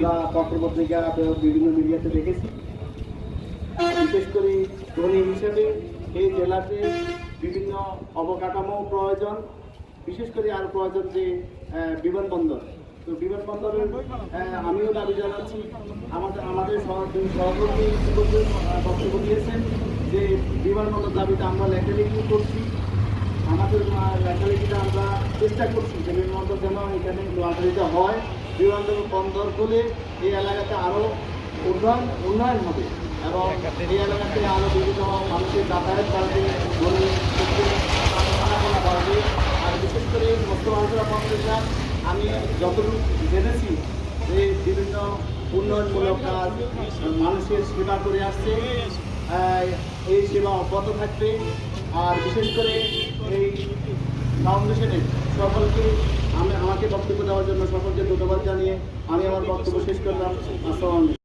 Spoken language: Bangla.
আমরা পত্রপত্রিকা বিভিন্ন মিডিয়াতে দেখেছি। বিশেষ করে ধনী হিসেবে এই জেলাতে বিভিন্ন অবকাঠামো প্রয়োজন। বিশেষ করে আর প্রয়োজন যে বিমানবন্দর। তো বিমানবন্দরের আমিও দাবি জানাচ্ছি, আমাদের আমাদের সহকর্মী বক্তব্য দিয়েছেন যে, বিমানবন্দর দাবিতে আমরা লেখালেখি করছি। আমাদের লেখালেখিটা আমরা চেষ্টা করছি যে বিমানবন্দর যেন এখানে নোয়াখালীতে হয়। বিমানবন্দর বন্দর হলে এই এলাকাতে আরও উন্নয়ন উন্নয়ন হবে এবং এই এলাকাতে আরও বিভিন্ন মানুষের যাতায়াত বাড়বে স্থাপনা বাড়বে আর বিশেষ করে মানুষেরা পত্রিকা আমি যতটুকু জেনেছি যে বিভিন্ন উন্নয়নমূলক কাজ মানুষের সেবা করে আসছে। এই সেবা অব্যাহত থাকবে। আর বিশেষ করে এই ফাউন্ডেশনের সকলকে আমি আমাকে বক্তব্য দেওয়ার জন্য সকলকে ধন্যবাদ জানিয়ে আমি আমার বক্তব্য শেষ করলাম। আসসালামু